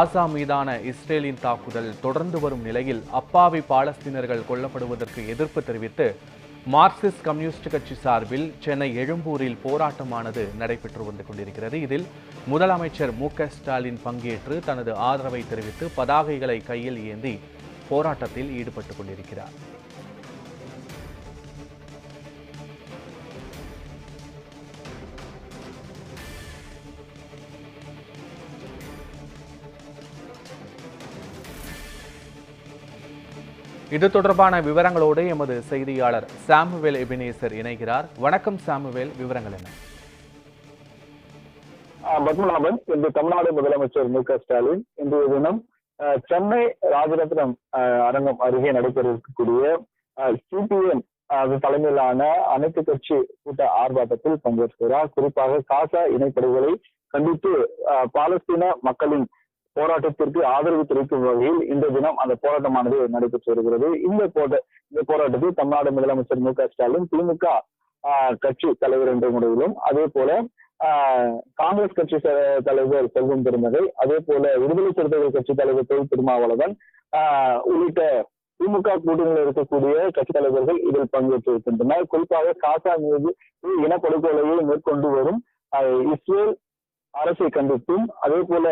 காசா மீதான இஸ்ரேலின் தாக்குதல் தொடர்ந்து வரும் நிலையில் அப்பாவி பாலஸ்தீனர்கள் கொல்லப்படுவதற்கு எதிர்ப்பு தெரிவித்து மார்க்சிஸ்ட் கம்யூனிஸ்ட் கட்சி சார்பில் சென்னை எழும்பூரில் போராட்டமானது நடைபெற்று வந்து கொண்டிருக்கிறது. இதில் முதலமைச்சர் மு ஸ்டாலின் பங்கேற்று தனது ஆதரவை தெரிவித்து பதாகைகளை கையில் ஏந்தி போராட்டத்தில் ஈடுபட்டுக் கொண்டிருக்கிறார். இது தொடர்பான விவரங்களோடு எமது செய்தியாளர் சாமுவேல் எபினேசர் இணைகிறார். வணக்கம் சாமுவேல் விவரங்கள் என்ன? ஆஹ் பத்மநாபன் இன்று தமிழ்நாடு முதலமைச்சர் மு க ஸ்டாலின் இன்றைய தினம் ஆஹ் சென்னை ராஜரத்னம் அரங்கம் அருகே நடைபெற இருக்கக்கூடிய சிபிஎம் தலைமையிலான அனைத்து கட்சி கூட்ட ஆர்ப்பாட்டத்தில் பங்கேற்கிறார். குறிப்பாக காசா இணைப்படைகளை கண்டித்து ஆஹ் பாலஸ்தீன மக்களின் போராட்டத்திற்கு ஆதரவு தெரிவிக்கும் வகையில் இந்த தினம் அந்த போராட்டமானது நடைபெற்று வருகிறது. இந்த போட்ட இந்த போராட்டத்தில் தமிழ்நாடு முதலமைச்சர் மு க ஸ்டாலின் திமுக ஆஹ் கட்சி தலைவர் என்ற முறையிலும் அதே போல ஆஹ் காங்கிரஸ் கட்சி தலைவர் செல்வம் பெருந்தகை அதே போல விடுதலை சிறுத்தைகள் கட்சி தலைவர் தொல் திருமாவளவன் ஆஹ் உள்ளிட்ட திமுக கூட்டணியில் இருக்கக்கூடிய கட்சி தலைவர்கள் இதில் பங்கேற்றிருக்கின்றனர் குறிப்பாக காசா மீது இனப்படுகொலையை மேற்கொண்டு வரும் இஸ்ரேல் அரசை கண்டித்தும் அதே போல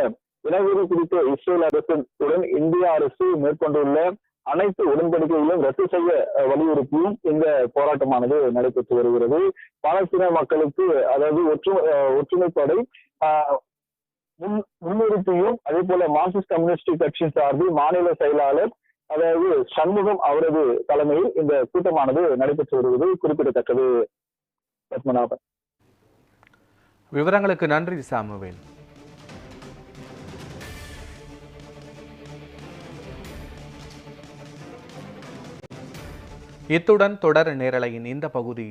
இனவெறி குறித்த இஸ்ரேல் அரசு உடன் இந்திய அரசு மேற்கொண்டுள்ள அனைத்து உடன்படிக்கைகளும் ரத்து செய்ய வலியுறுத்தியும் இந்த போராட்டமானது நடைபெற்று வருகிறது. பாலஸ்தீன மக்களுக்கு அதாவது ஒற்று ஒற்றுமைப்படை முன் முன்னிறுத்தியும் அதே போல மார்க்சிஸ்ட் கம்யூனிஸ்ட் கட்சி சார்பில் மாநில செயலாளர் அதாவது சண்முகம் அவரது தலைமையில் இந்த கூட்டமானது நடைபெற்று வருவது குறிப்பிடத்தக்கது. பத்மநாபன். விவரங்களுக்கு நன்றி சாமுவேல். இத்துடன் தொடர் நேரலையின் இந்த பகுதி